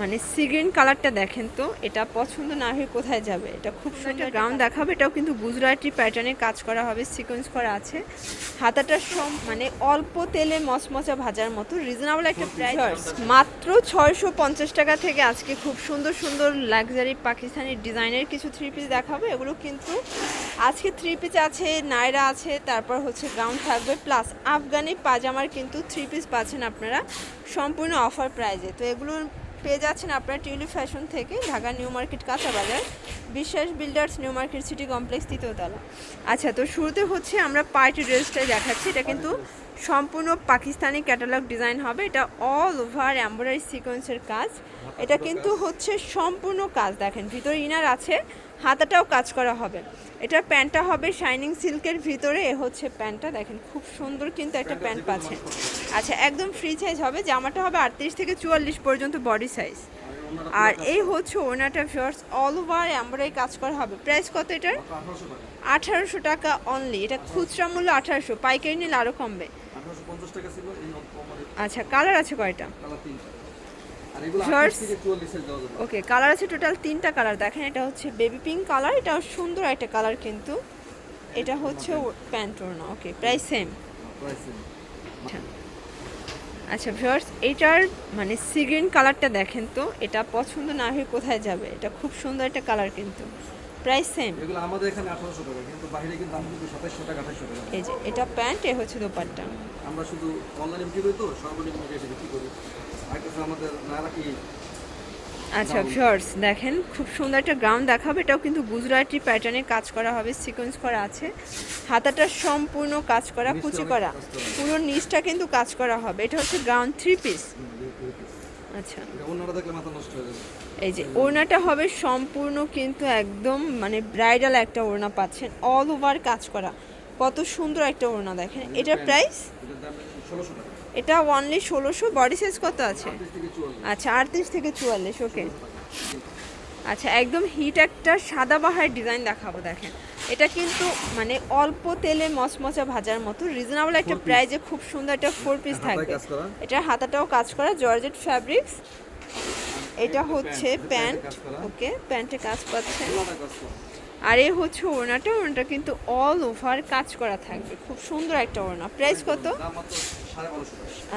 মানে sea green কালারটা দেখেন তো এটা পছন্দ না হয়ে কোথায় যাবে? এটা খুব সুন্দর গ্রাউন্ড দেখাবে এটাও কিন্তু গুজরাটি প্যাটার্নে কাজ করা হবে সিকোয়েন্স করা আছে। হাতাটা সম মানে অল্প তেলে মচমচা ভাজার মতো রিজনেবল একটা প্রাইস মাত্র ছয়শো পঞ্চাশ টাকা থেকে আজকে খুব সুন্দর সুন্দর লাক্সারি পাকিস্তানি ডিজাইনের কিছু থ্রি পিস দেখাবো এগুলো কিন্তু আজকে থ্রি পিস আছে নায়রা আছে তারপর হচ্ছে গ্রাউন্ড থাকবে প্লাস আফগানি পাজামার কিন্তু থ্রি পিস পাচ্ছেন আপনারা সম্পূর্ণ অফার প্রাইজে তো এগুলোর পেয়ে যাচ্ছেন আপনার টিউলিপ ফ্যাশন থেকে ঢাকা নিউ মার্কেট কাঁচা বাজার, Biswas builders new market city complex তৃতীয়তলা আচ্ছা তো শুরুতে হচ্ছে আমরা পার্টি ড্রেসটা দেখাচ্ছি। এটা কিন্তু সম্পূর্ণ পাকিস্তানি ক্যাটালগ ডিজাইন হবে। এটা অল ওভার এম্ব্রয়ডারি সিকোয়েন্সের কাজ। এটা কিন্তু হচ্ছে সম্পূর্ণ কাজ, দেখেন। ভিতরে ইনার আছে, হাতাটাও কাজ করা হবে। এটা প্যান্টটা হবে শাইনিং সিল্কের ভিতরে হচ্ছে প্যান্টটা, দেখেন খুব সুন্দর কিন্তু একটা প্যান্ট পাচ্ছেন আচ্ছা একদম ফ্রি সাইজ হবে, জামাটা হবে আটত্রিশ থেকে চুয়াল্লিশ পর্যন্ত বডি সাইজ আর এই হচ্ছে ওনাটা ফিয়ার্স অল ওভার এম্বরাই কাজ করা হবে। প্রাইস কত এটার? আঠারোশো টাকা অনলি এটা খুচরা মূল্য আঠারোশো, পাইকারি নিলে আরও কমবে। আচ্ছা কালার আছে কয়টা? ওকে কালার আছে টোটাল তিনটা কালার দেখেন এটা হচ্ছে বেবি পিঙ্ক কালার এটাও সুন্দর একটা কালার কিন্তু। এটা হচ্ছে প্যান্ট ওড়না ওকে প্রাইস সেম আচ্ছা। আচ্ছা ভিউয়ার্স এটার মানে সি গ্রিন কালারটা দেখেন তো এটা পছন্দ না হয়ে কোথায় যাবে? এটা খুব সুন্দর একটা কালার কিন্তু। প্রাইস সেম এগুলো আমাদের এখানে আঠারোশো টাকা কিন্তু বাইরে কিন্তু দাম কিন্তু সাতাশশো টাকা আঠাশশো টাকা। এই যে এটা প্যান্ট এ হচ্ছে দোপাট্টা। আমরা শুধু অনলাইনে বিক্রি করি তো সর্বনিম্ন রেটে বিক্রি করি। আচ্ছা ভিউয়ার্স দেখেন খুব সুন্দর একটা গ্রাউন্ড দেখাবে। এটাও কিন্তু গুজরাটি প্যাটার্নে কাজ করা হবে সিকোয়েন্স করা আছে। হাতাটা সম্পূর্ণ কাজ করা কুচি করা। পুরো নিচটা কিন্তু কাজ করা হবে। এটা হচ্ছে গ্রাউন্ড থ্রি পিস আচ্ছা। এই যে ওড়নাটা হবে সম্পূর্ণ কিন্তু একদম মানে ব্রাইডাল একটা ওড়না পাচ্ছেন। অল ওভার কাজ করা। কত সুন্দর একটা ওড়না দেখেন। এটার প্রাইস এটা অনলি ষোলোশো বডি সাইজ কত আছে? আচ্ছা আটত্রিশ থেকে চুয়াল্লিশ ওকে আচ্ছা একদম হিট একটা সাদাবাহার ডিজাইন দেখাবো দেখেন। এটা কিন্তু মানে অল্প তেলে মচমচা ভাজার মতো রিজনেবল একটা প্রাইজে খুব সুন্দর একটা ফোর পিস থাকবে। এটা হাতাটাও কাজ করা জর্জেট ফ্যাব্রিক্স এটা হচ্ছে প্যান্ট। ওকে প্যান্টে কাজ পাচ্ছেন ওনারা কাজ করা। আর এ হচ্ছে ওড়নাটা ওড়নাটা কিন্তু অল ওভার কাজ করা থাকবে। খুব সুন্দর একটা ওড়না। প্রাইস কত?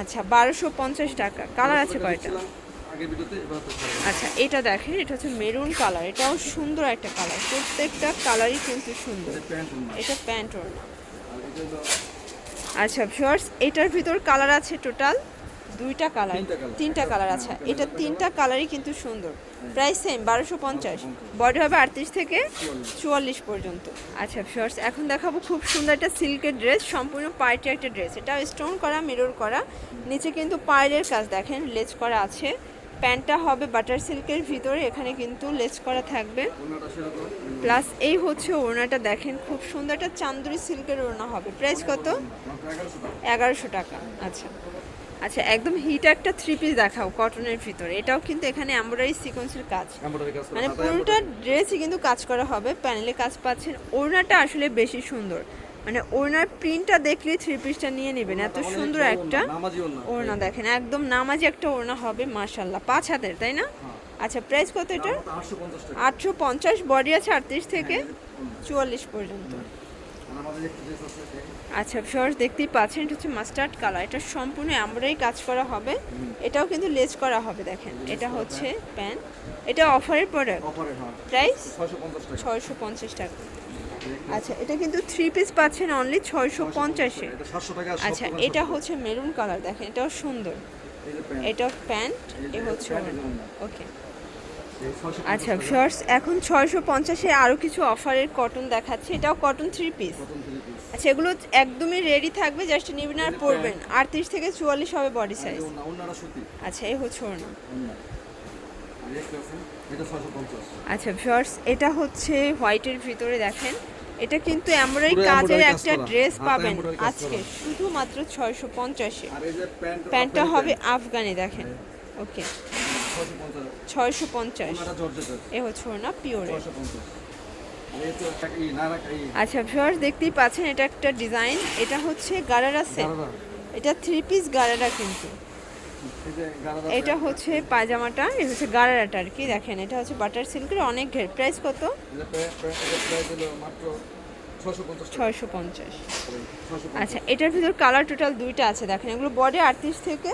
আচ্ছা বারোশো পঞ্চাশ টাকা। কালার আছে কয়টা? আচ্ছা এটা দেখেন এটা হচ্ছে মেরুন কালার এটাও সুন্দর একটা কালার প্রত্যেকটা কালারই কিন্তু সুন্দর। এটা প্যান্ট ওড়না। আচ্ছা ভিউয়ার্স এটার ভিতর কালার আছে টোটাল দুইটা কালার তিনটা কালার আছে। এটা তিনটা কালারই কিন্তু সুন্দর। প্রাইস সেম বারোশো পঞ্চাশ। বডি হবে আটত্রিশ থেকে চুয়াল্লিশ পর্যন্ত। আচ্ছা ভিউয়ার্স এখন দেখাবো খুব সুন্দর একটা সিল্কের ড্রেস সম্পূর্ণ পার্টি একটা ড্রেস এটা স্টোন করা মিরর করা। নিচে কিন্তু পায়ের কাজ দেখেন লেজ করা আছে। প্যান্টটা হবে বাটার সিল্কের ভিতরে এখানে কিন্তু লেজ করা থাকবে। প্লাস এই হচ্ছে ওড়নাটা দেখেন খুব সুন্দর একটা চান্দুরি সিল্কের ওড়না হবে। প্রাইস কত? এগারোশো টাকা। আচ্ছা। আচ্ছা একদম হিট একটা থ্রি পিস দেখাও কটনের ভিতরে। এটাও কিন্তু এখানে এমব্রয়ডারি সিকোয়েন্সের কাজ। মানে পুরোটা ড্রেসই কিন্তু কাজ করা হবে প্যানেলে কাজ পাচ্ছেন। ওড়নাটা আসলে বেশি সুন্দর। মানে ওড়নার প্রিন্টটা দেখলে থ্রি পিসটা নিয়ে নেবেন এত সুন্দর একটা ওড়না, দেখেন একদম নামাজি একটা ওড়না হবে মাশাল্লাহ পাঁচ হাতের তাই না? আচ্ছা প্রাইস কত এটা? দাম মাত্র 850 টাকা। আটশো পঞ্চাশ বডি আছে আটত্রিশ থেকে চুয়াল্লিশ পর্যন্ত। আচ্ছা ফিওর্স দেখতেই পাচ্ছেন এটা হচ্ছে মাস্টার্ড কালার এটা সম্পূর্ণ এমব্রয়ডারি কাজ করা হবে। এটাও কিন্তু লেজ করা হবে দেখেন। এটা হচ্ছে প্যান্ট এটা অফারের প্রোডাক্ট হ্যাঁ। প্রাইস ছয়শো পঞ্চাশ টাকা। আচ্ছা এটা কিন্তু থ্রি পিস পাচ্ছেন অনলি ছয়শো পঞ্চাশে। এটা 700 টাকা, আর আচ্ছা এটা হচ্ছে মেরুন কালার দেখেন। এটাও সুন্দর। এটা প্যান্ট এ এটা হচ্ছে। ওকে এই 650 আচ্ছা ফিওর্স এখন ছয়শো পঞ্চাশে আরও কিছু অফারের কটন দেখাচ্ছে। এটাও কটন থ্রি পিস। আচ্ছা এগুলো একদমই রেডি থাকবে জাস্ট নেবেন আর পরবেন। আটত্রিশ থেকে চুয়াল্লিশ হবে বডি সাইজ আচ্ছা এই হচ্ছে ওড়না। ওড়না। আর একটা আছে, এটা 650 আচ্ছা ভিউয়ার্স এটা হচ্ছে হোয়াইটের ভিতরে দেখেন। এটা কিন্তু এমব্রয়ডারি কাজের একটা ড্রেস পাবেন আজকে শুধুমাত্র ছয়শো পঞ্চাশে। প্যান্টটা হবে আফগানি দেখেন। ওকে 650 ছয়শো পঞ্চাশ। এ হচ্ছে ওড়না পিওরে। 650 আর এই তো একটা ই, নারা ই, আচ্ছা ভিউয়ার্স দেখতেই পাচ্ছেন এটা একটা ডিজাইন। এটা হচ্ছে গারারা সেট। এটা থ্রি পিস গারারা কিন্তু। এটা হচ্ছে পায়জামাটা এটা হচ্ছে গারারাটা আর কি দেখেন। এটা হচ্ছে বাটার সিল্কের অনেক ঘের। প্রাইস কত? ছয়শো পঞ্চাশ আচ্ছা এটার ভিতর কালার টোটাল দুইটা আছে। দেখেন এগুলো বডি আটত্রিশ থেকে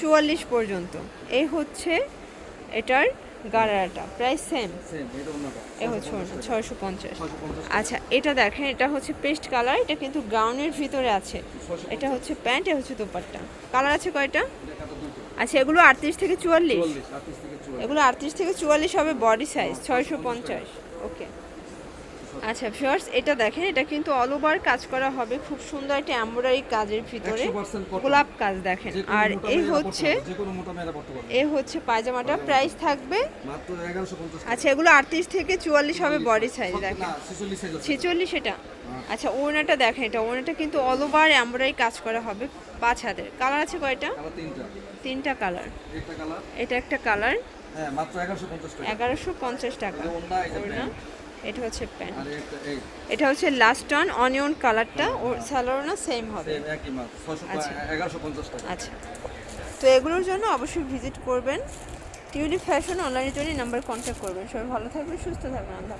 চুয়াল্লিশ পর্যন্ত। এই হচ্ছে এটার গারারাটা প্রায় সেম এ হচ্ছে ছয়শো পঞ্চাশ। আচ্ছা এটা দেখেন এটা হচ্ছে পেস্ট কালার এটা কিন্তু গাউনের ভিতরে আছে। এটা হচ্ছে প্যান্ট এ হচ্ছে দোপাট্টা। কালার আছে কয়টা? আচ্ছা এগুলো আটত্রিশ থেকে চুয়াল্লিশ। চুয়াল্লিশ আটত্রিশ থেকে চুয়াল্লিশ। এগুলো আটত্রিশ থেকে চুয়াল্লিশ হবে বডি সাইজ ছয়শো পঞ্চাশ। ওকে আচ্ছা ফিওর্স এটা দেখেন এটা কিন্তু অল ওভার কাজ করা হবে খুব সুন্দর একটা এমব্রয়ডারি কাজের ভিতরে 100% গোলাপ কাজ দেখেন। আর এই হচ্ছে পারবে, যে কোনো মোটা মেয়েরা পড়তে পারবে। এ হচ্ছে পায়জামাটা প্রাইস থাকবে আচ্ছা এগুলো আটত্রিশ থেকে চুয়াল্লিশ হবে বডি সাইজ দেখেন। ছেচল্লিশ এটা। আচ্ছা ওড়নাটা দেখেন এটা ওড়নাটা কিন্তু অল ওভার এমব্রয়ডারি কাজ করা হবে পাঁচ হাতের। কালার আছে কয়টা? তিনটা। তিনটা কালার একটা কালার এটা একটা কালার হ্যাঁ মাত্র এগারোশো পঞ্চাশ টাকা। এগারোশো পঞ্চাশ টাকা। ওড়না, এটা হচ্ছে প্যান্ট। এটা হচ্ছে লাস্ট অন অনিয়ন কালারটা ও স্যালোনা সেম হবে। আচ্ছা। টাকা। আচ্ছা। তো এগুলোর জন্য অবশ্যই ভিজিট করবেন। টিউলিপ ফ্যাশন অনলাইনের জন্য নাম্বার কন্ট্যাক্ট করবেন। সবাই ভালো থাকবেন সুস্থ থাকবেন। আল্লাহ